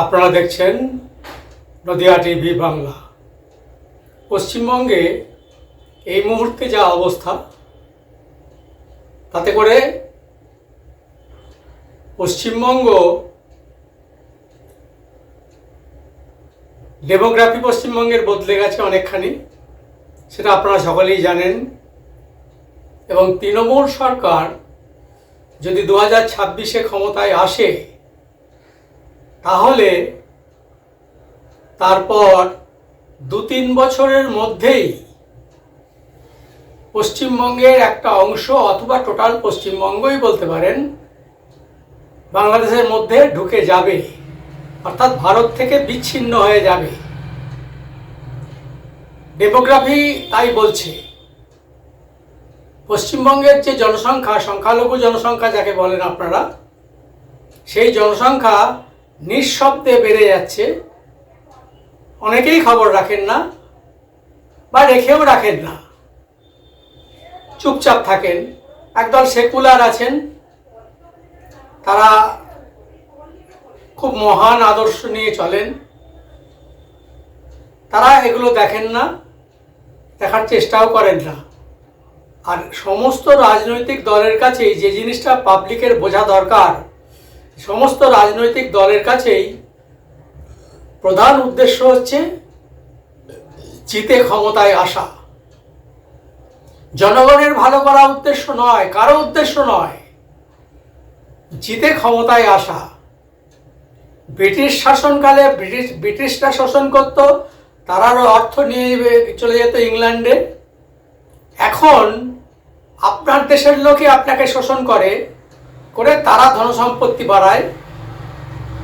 আপনারা দেখছেন নদিয়া টিভি বাংলা। পশ্চিমবঙ্গে এই মুহূর্তে যা অবস্থা, তাতে করে পশ্চিমবঙ্গ ডেমোগ্রাফি পশ্চিমবঙ্গের বদলে গেছে অনেকখানি, সেটা আপনারা সকলেই জানেন। এবং তৃণমূল সরকার যদি দু হাজার ছাব্বিশে ক্ষমতায় আসে তাহলে তারপর দু তিন বছরের মধ্যেই পশ্চিমবঙ্গের একটা অংশ অথবা টোটাল পশ্চিমবঙ্গই বলতে পারেন বাংলাদেশের মধ্যে ঢুকে যাবে, অর্থাৎ ভারত থেকে বিচ্ছিন্ন হয়ে যাবে। ডেমোগ্রাফি তাই বলছে। পশ্চিমবঙ্গের যে জনসংখ্যা, সংখ্যালঘু জনসংখ্যা যাকে বলেন আপনারা, সেই জনসংখ্যা নিঃশব্দে বেড়ে যাচ্ছে। অনেকেই খবর রাখেন না বা রেখেও রাখেন না। চুপচাপ থাকেন। একদল সেকুলার আছেন। তারা খুব মহান আদর্শ নিয়ে চলেন। তারা এগুলো দেখেন না, দেখার চেষ্টাও করেন না। আর সমস্ত রাজনৈতিক দলের কাছেই যে জিনিসটা পাবলিকের বোঝা দরকার সমস্ত রাজনৈতিক দলের কাছেই প্রধান উদ্দেশ্য হচ্ছে জিতে ক্ষমতায় আসা। জনগণের ভালো করা উদ্দেশ্য নয়, কারও উদ্দেশ্য নয়, জিতে ক্ষমতায় আসা। ব্রিটিশ শাসনকালে ব্রিটিশ, ব্রিটিশরা শাসন করত, তারারও অর্থ নিয়ে চলে যেত ইংল্যান্ডে। এখন আপনার দেশের লোকে আপনাকে শোষণ করে করে তারা ধনসম্পত্তি বাড়ায়,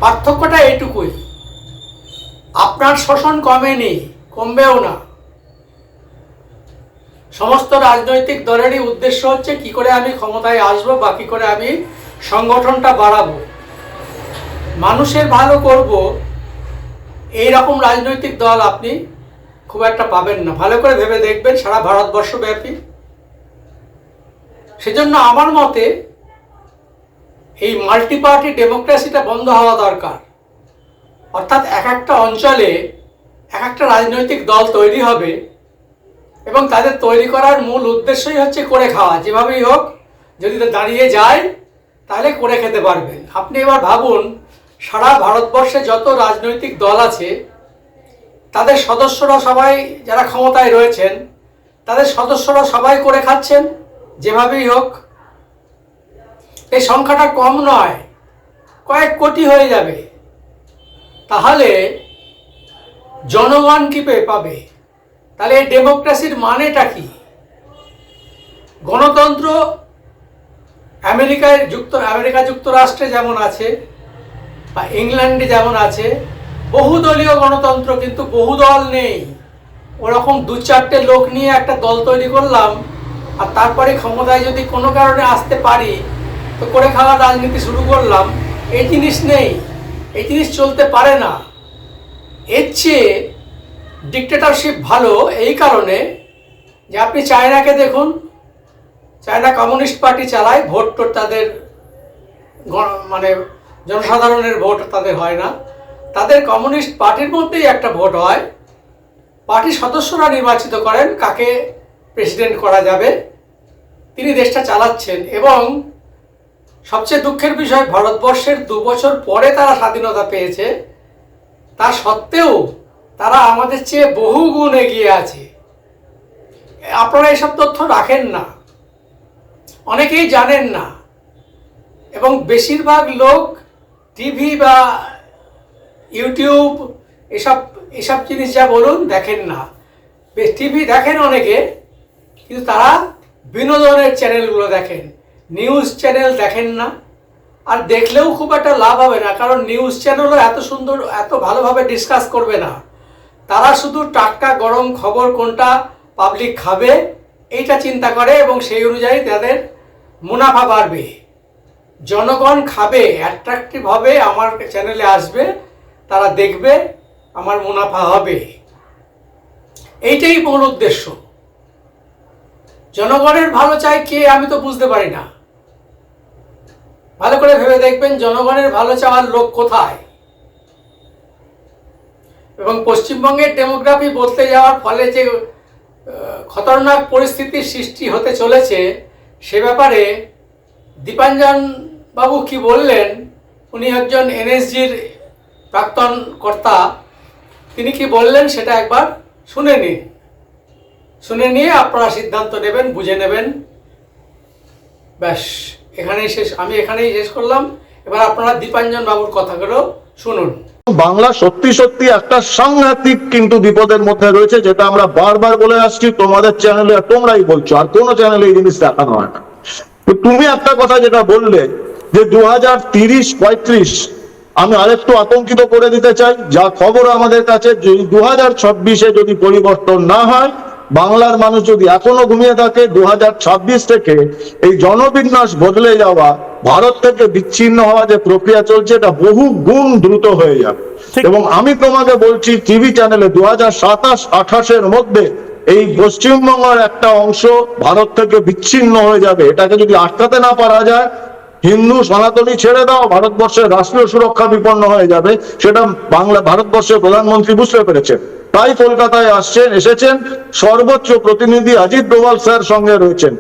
পার্থক্যটা এইটুকুই। আপনার শোষণ কমেনি কমবেও না। সমস্ত রাজনৈতিক দলেরই উদ্দেশ্য হচ্ছে কি করে আমি ক্ষমতায় আসব বা কি করে আমি সংগঠনটা বাড়াবো। মানুষের ভালো করব এই রকম রাজনৈতিক দল আপনি খুব একটা পাবেন না। ভালো করে ভেবে দেখবেন সারা ভারতবর্ষব্যাপী। সেজন্য আমার মতে এই মাল্টি পার্টি ডেমোক্রেসিটা বন্ধ হওয়া দরকার। অর্থাৎ এক একটা অঞ্চলে এক একটা রাজনৈতিক দল তৈরি হবে এবং তাদের তৈরি করার মূল উদ্দেশ্যই হচ্ছে করে খাওয়া। যেভাবেই হোক, যদি দাঁড়িয়ে যায়, তাহলে করে খেতে পারবেন। আপনি এবার ভাবুন, সারা ভারতবর্ষে যত রাজনৈতিক দল আছে, তাদের সদস্যরা সবাই যারা ক্ষমতায় রয়েছেন, তাদের সদস্যরা সবাই করে খাচ্ছেন, যেভাবেই হোক। এই সংখ্যাটা কম নয়, কয়েক কোটি হয়ে যাবে। তাহলে জনগণ কি পাবে? তাহলে এই ডেমোক্রেসির মানেটা কি? গণতন্ত্র আমেরিকায় যুক্ত, আমেরিকা যুক্তরাষ্ট্রে যেমন আছে, বা ইংল্যান্ডে যেমন আছে, বহুদলীয় গণতন্ত্র কিন্তু বহুদল নেই। ওরকম দু চারটে লোক নিয়ে একটা দল তৈরি করলাম, আর তারপরে ক্ষমতায় যদি কোনো কারণে আসতে পারি তো করে খাওয়া রাজনীতি শুরু করলাম। এই জিনিস নেই। এই জিনিস চলতে পারে না। এর চেয়ে ডিকটেটরশিপ ভালো এই কারণে যে আপনি চায়নাকে দেখুন, চায়না কমিউনিস্ট পার্টি চালায়, ভোট টোট তাদের মানে জনসাধারণের ভোট তাদের হয় না। তাদের কমিউনিস্ট পার্টির মধ্যেই একটা ভোট হয়। পার্টির সদস্যরা নির্বাচিত করেন, কাকে প্রেসিডেন্ট করা যাবে, তিনি দেশটা চালাচ্ছেন এবং সবচেয়ে দুঃখের বিষয়, ভারতবর্ষের দু বছর পরে তারা স্বাধীনতা পেয়েছে। তা সত্ত্বেও তারা আমাদের চেয়ে বহু গুণ এগিয়ে আছে। আপনারা এসব তথ্য রাখেন না। অনেকেই জানেন না। এবং বেশিরভাগ লোক টিভি বা ইউটিউব এসব এসব জিনিস যা বলুন দেখেন না। টিভি দেখেন অনেকে, কিন্তু তারা বিনোদনের চ্যানেলগুলো দেখেন। নিউজ চ্যানেল দেখেন না, আর দেখলেও খুব একটা লাভ হবে না, কারণ নিউজ চ্যানেলও এত সুন্দর, এত ভালোভাবে ডিসকাস করবে না। তারা শুধু টাটকা গরম খবর কোনটা পাবলিক খাবে, এইটা চিন্তা করে এবং সেই অনুযায়ী তাদের মুনাফা বাড়বে। জনগণ খাবে অ্যাট্রাকটিভ হবে, আমার চ্যানেলে আসবে, তারা দেখবে, আমার মুনাফা হবে। এইটাই মূল উদ্দেশ্য। জনগণের ভালো চাই কে আমি তো বুঝতে পারি না। ভালো করে ভেবে দেখবেন, জনগণের ভালো চাওয়ার লোক কোথায়? এবং পশ্চিমবঙ্গের ডেমোগ্রাফি বদলে যাওয়ার ফলে যে খতরনাক পরিস্থিতির সৃষ্টি হতে চলেছে, সে ব্যাপারে দীপাঞ্জন বাবু কি বললেন? উনি একজন এনএসজির প্রাক্তন কর্তা। তিনি কি বললেন সেটা একবার শুনে নিন। শুনে নিয়ে আপনারা সিদ্ধান্ত নেবেন, বুঝে নেবেন। ব্যাস। এখানেই শেষ, আমি এখানেই শেষ করলাম। এবার আপনারা দীপাঞ্জন বাবুর কথাগুলো শুনুন। বাংলা সত্যি সত্যি একটা সাংঘাতিক কিন্তু বিপদের মধ্যে রয়েছে, যেটা আমরা বারবার বলে আসছি, তোমাদের চ্যানেলে তোমরাই বলছো, আর কোনো চ্যানেলে এই জিনিস দেখানো হয় না। তুমি একটা কথা যেটা বললে, যে দু হাজার তিরিশ, পঁয়ত্রিশ, আমি আরেকটু আতঙ্কিত করে দিতে চাই, যা খবর আমাদের কাছে দু হাজার ছাব্বিশে যদি পরিবর্তন না হয় বাংলার মানুষ যদি এখনও ঘুমিয়ে থাকে দু হাজার ছাব্বিশ থেকে এই জনবিন্যাস বদলে যাওয়া ভারত থেকে বিচ্ছিন্ন হওয়া যে প্রক্রিয়া চলছে এটা বহু গুণ দ্রুত হয়ে যাবে। এবং আমি তোমাকে বলছি টিভি চ্যানেলে দু হাজার সাতাশ আঠাশের মধ্যে এই পশ্চিমবঙ্গের একটা অংশ ভারত থেকে বিচ্ছিন্ন হয়ে যাবে। এটাকে যদি আটকাতে না পারা যায় হিন্দু সনাতনী ছেড়ে দাও ভারতবর্ষের রাষ্ট্রীয় সুরক্ষা বিপন্ন হয়ে যাবে। সেটা বাংলা ভারতবর্ষের প্রধানমন্ত্রী বুঝতে পেরেছেন। তাই কলকাতায় আসছেন, এসেছেন। সর্বোচ্চ প্রতিনিধি অজিত ডোভাল স্যার সঙ্গে রয়েছেন।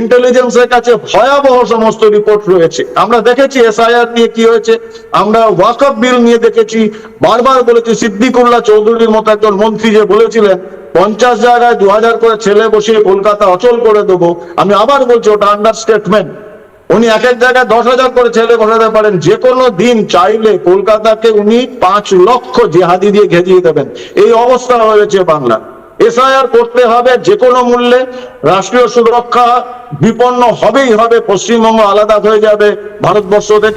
ইন্টেলিজেন্সের কাছে ভয়াবহ সমস্ত রিপোর্ট রয়েছে। আমরা দেখেছি এসআইআর নিয়ে কি হয়েছে। আমরা ওয়াকআপ বিল নিয়ে দেখেছি। বারবার বলেছি সিদ্দিকুল্লাহ চৌধুরীর মতো একজন মন্ত্রী যে বলেছিলেন, পঞ্চাশ জায়গায় দু হাজার করে ছেলে বসিয়ে কলকাতা অচল করে দেবো। আমি আবার বলছি ওটা আন্ডারস্টেটমেন্ট উনি এক এক জায়গায় দশ হাজার করে ছেলে বসাতে পারেন। যে কোনো দিন চাইলে কলকাতাকে উনি পাঁচ লক্ষ জেহাদি দিয়ে ঘেজিয়ে দেবেন। এই অবস্থা হয়েছে বাংলা এসআইআর করতে হবে যে কোনো মূল্যে। রাষ্ট্রীয় সুরক্ষা বিপন্ন হবেই হবে। পশ্চিমবঙ্গ আলাদা হয়ে যাবে। ভারতবর্ষ থেকে